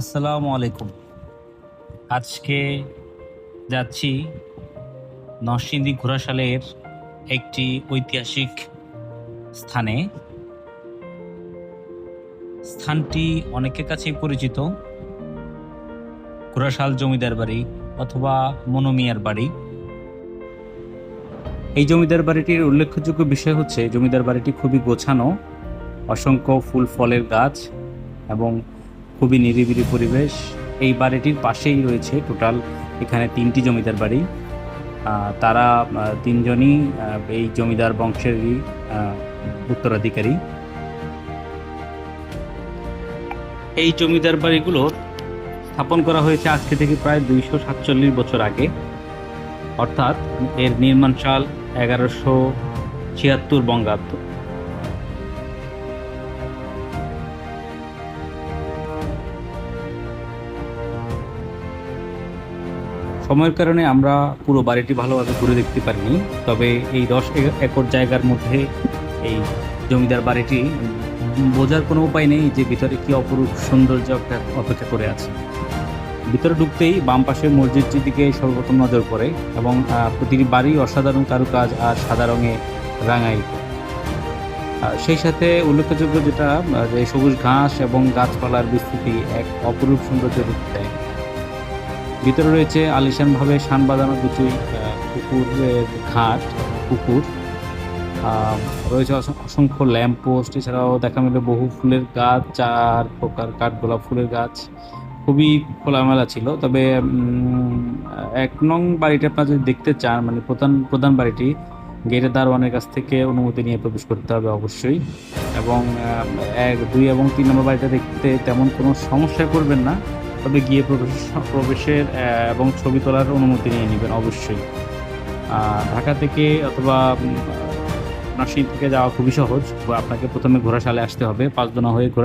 আসসালামু আলাইকুম। আজকে যাচ্ছি নরসিংদী ঘোড়াশালের একটি ঐতিহাসিক স্থানে। স্থানটি অনেকের কাছে পরিচিত। ঘোড়াশাল জমিদার বাড়ি অথবা মনোমিয়ার বাড়ি। এই জমিদার বাড়িটির উল্লেখযোগ্য বিষয় হচ্ছে, জমিদার বাড়িটি খুবই গোছানো, অসংখ্য ফুল, ফলের গাছ এবং খুবই নিরিবিলি পরিবেশ। এই বাড়িটির পাশেই রয়েছে টোটাল এখানে তিনটি জমিদার বাড়ি। তারা তিনজনই এই জমিদার বংশেরই উত্তরাধিকারী। এই জমিদার বাড়িগুলো স্থাপন করা হয়েছে আজকে থেকে প্রায় দুইশো সাতচল্লিশ বছর আগে। অর্থাৎ এর নির্মাণ সাল এগারোশো ছিয়াত্তর বঙ্গাব্দ। সময়ের কারণে আমরা পুরো বাড়িটি ভালোভাবে ঘুরে দেখতে পারিনি, তবে এই দশ একর জায়গার মধ্যে এই জমিদার বাড়িটি বোঝার কোনো উপায় নেই যে ভিতরে কি অপরূপ সৌন্দর্য অপেক্ষা করে আছে। ভিতরে ঢুকতেই বাম পাশে মসজিদটির দিকে সর্বপ্রথম নজর পড়ে এবং প্রতিটি বাড়ি অসাধারণ কারুকাজ আর সাদা রঙে রাঙায়িত। সেই সাথে উল্লেখযোগ্য যেটা যে সবুজ ঘাস এবং গাছপালার বিস্তৃতি এক অপরূপ সৌন্দর্য রূপ দেয়। ভিতরে রয়েছে আলিশানভাবে শান বাঁধানো আহ, পুকুরের ঘাট পুকুর রয়েছে অসং- অসংখ্য ল্যাম্প পোস্ট এছাড়াও দেখা মিলে বহু ফুলের গাছ চার প্রকার কাঠগোলাপ ফুলের গাছ। খুবই খোলামেলা ছিল তবে এক নং বাড়িটা আপনার যদি দেখতে চান মানে প্রধান প্রধান বাড়িটি গেটের দারোয়ানের কাছ থেকে অনুমতি নিয়ে প্রবেশ করতে হবে অবশ্যই। এবং এক দুই এবং তিন নম্বর বাড়িটা দেখতে তেমন কোনো সমস্যায় পড়বেন না। তবে গিয়ে প্রবেশ প্রবেশের এবং ছবি তোলার অনুমতি নিয়ে নেবেন, অবশ্যই। ঢাকা থেকে অথবা নার্সিং থেকে যাওয়া খুবই সহজ। আপনাকে প্রথমে ঘোড়াশালে আসতে হবে। পাঁচদোনা হয়ে ঘোড়া